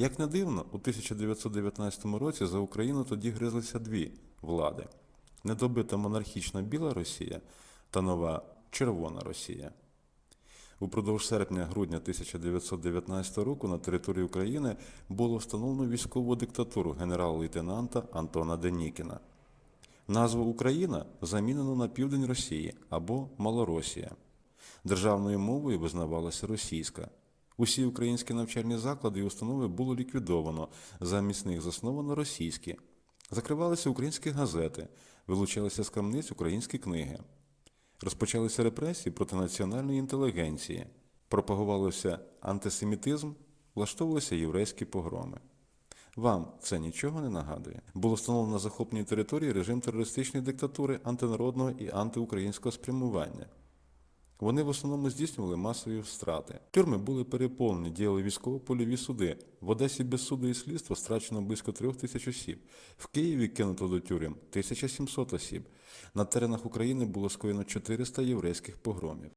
Як не дивно, у 1919 році за Україну тоді гризлися дві влади: недобита монархічна Біла Росія та нова Червона Росія. Упродовж серпня-грудня 1919 року на території України було встановлено військову диктатуру генерал-лейтенанта Антона Денікіна. Назву Україна замінено на південь Росії або Малоросія. Державною мовою визнавалася російська. Усі українські навчальні заклади і установи було ліквідовано, замість них засновано російські. Закривалися українські газети, вилучалися з крамниць українські книги. Розпочалися репресії проти національної інтелігенції, пропагувалося антисемітизм, влаштовувалися єврейські погроми. Вам це нічого не нагадує? Було встановлено на захопленій території режим терористичної диктатури антинародного і антиукраїнського спрямування. Вони в основному здійснювали масові страти. Тюрми були переповнені, діяли військово-польові суди. В Одесі без суду і слідства страчено близько трьох тисяч осіб. В Києві кинуто до тюрем 1700 осіб. На теренах України було скоєно 400 єврейських погромів.